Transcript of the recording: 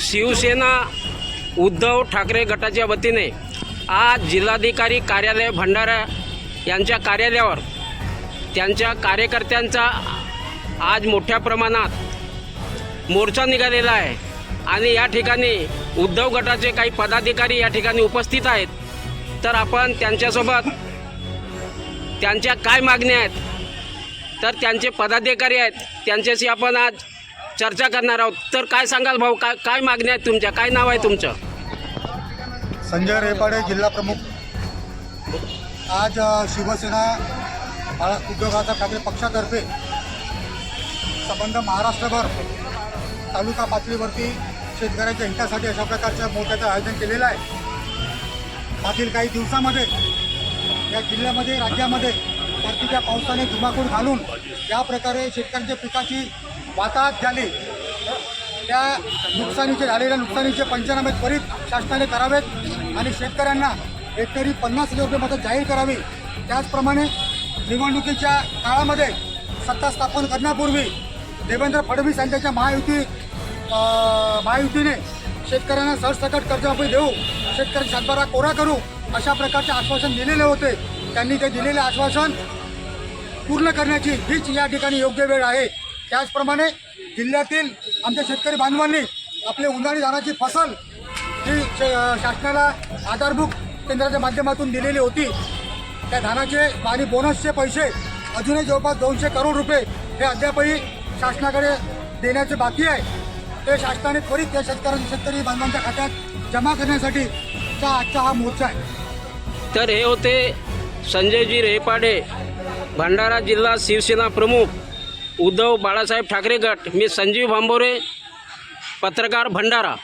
शिवसेना उद्धव ठाकरे गटाच्या वतीने आज जिल्हाधिकारी कार्यालय भंडारा यांच्या कार्यालयावर त्यांच्या कार्यकर्त्यांचा आज मोठ्या प्रमाणात मोर्चा निघालेला आहे. आणि या ठिकाणी उद्धव गटाचे काही पदाधिकारी या ठिकाणी उपस्थित आहेत. तर आपण त्यांच्यासोबत त्यांच्या काय मागण्या आहेत तर त्यांचे पदाधिकारी आहेत त्यांच्याशी आपण आज चर्चा करणार आहोत. तर काय सांगाल भाऊ? काय काय मागण्या आहेत तुमच्या? काय नाव आहे तुमचं? संजय रेपाडे जिल्हा प्रमुख. आज शिवसेना बाळा उद्योगाचा ठाकरे पक्षातर्फे संबंध महाराष्ट्रभर तालुका पातळीवरती शेतकऱ्यांच्या हितासाठी अशा प्रकारच्या मोठ्याचं आयोजन केलेलं आहे. मागील काही दिवसामध्ये या जिल्ह्यामध्ये राज्यामध्ये परतीच्या पावसाने धुमाकूळ घालून ज्या प्रकारे शेतकऱ्यांच्या पिकाची वाताहत झाली त्या नुकसानीचे झालेल्या नुकसानीचे पंचनामे त्वरित शासनाने करावेत आणि शेतकऱ्यांना हेक्टरी पन्नास हजार रुपये मदत जाहीर करावी. त्याचप्रमाणे निवडणुकीच्या काळामध्ये सत्ता स्थापन करण्यापूर्वी देवेंद्र फडणवीस यांच्या महायुती महायुतीने शेतकऱ्यांना सरसकट कर्जमाफी देऊ शेतकरी सातबारा कोरा करू अशा प्रकारचे आश्वासन दिलेले होते. त्यांनी ते दिलेले आश्वासन पूर्ण करण्याची हीच या ठिकाणी योग्य वेळ आहे. त्याचप्रमाणे जिल्ह्यातील आमच्या शेतकरी बांधवांनी आपले उन्हाळी धानाची फसल ही श- शासनाला आधारभूत केंद्राच्या माध्यमातून दिलेली होती. त्या धानाचे आणि बोनसचे पैसे अजूनही जवळपास दोनशे करोड रुपये हे अद्यापही शासनाकडे देण्याचे बाकी आहे. ते शासनाने त्वरित त्या शेतकऱ्यांच्या शेतकरी बांधवांच्या खात्यात जमा करण्यासाठी आजचा हा मोर्चा आहे. तर हे होते संजयजी रेपाडे भंडारा जिल्हा शिवसेना प्रमुख उद्धव बाळासाहेब ठाकरे गट. मी संजीव भांबोरे पत्रकार भंडारा.